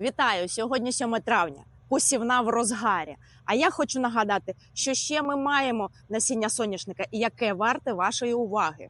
Вітаю! Сьогодні 7 травня. Посівна в розгарі. А я хочу нагадати, що ще ми маємо насіння соняшника і яке варте вашої уваги.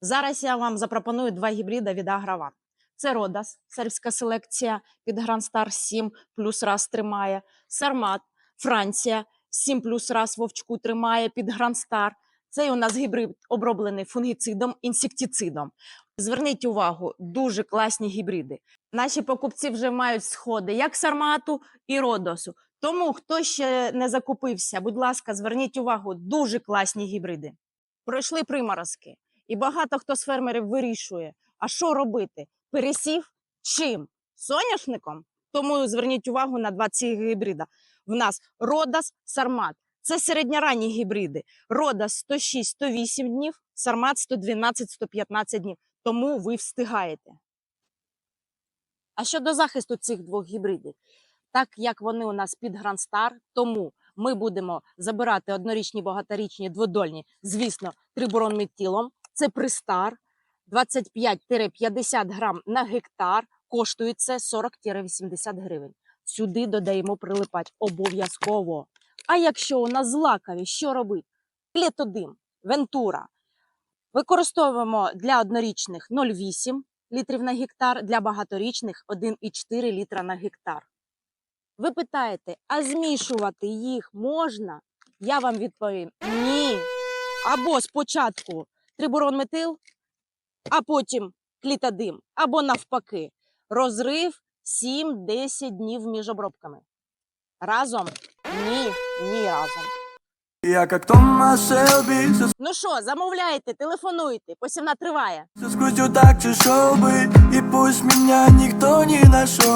Зараз я вам запропоную два гібрида від Аграван. Це Родас, сербська селекція під Грандстар 7 плюс раз тримає. Сармат, Франція 7 плюс раз вовчку тримає під Грандстар. Цей у нас гібрид оброблений фунгіцидом, інсектицидом. Зверніть увагу, дуже класні гібриди. Наші покупці вже мають сходи як Сармату і Родосу. Тому хто ще не закупився, будь ласка, зверніть увагу, дуже класні гібриди. Пройшли приморозки, і багато хто з фермерів вирішує, а що робити? Пересів чим? Соняшником? Тому зверніть увагу на два ці гібрида. В нас Родас, Сармат. Це середньоранні гібриди. Родас 106-108 днів, Сармат 112-115 днів. Тому ви встигаєте. А щодо захисту цих двох гібридів, так як вони у нас під Грандстар, тому ми будемо забирати однорічні, багаторічні, дводольні, звісно, триборон метілом. Це пристар 25-50 грам на гектар. Коштує це 40-80 гривень. Сюди додаємо прилипач обов'язково. А якщо у нас злакові, що робити? Клетодим, вентура. Використовуємо для однорічних 0,8 літрів на гектар, для багаторічних 1,4 літра на гектар. Ви питаєте, а змішувати їх можна? Я вам відповім: ні. Або спочатку трибурон метил, а потім клітодим, або навпаки, розрив 7-10 днів між обробками. Разом? Ні, ні разом. Я как Томас Шелби Все, Ну що, замовляйте, телефонуйте, посівна триває. скрутю так, чи шоби, бы И пусть меня никто не нашел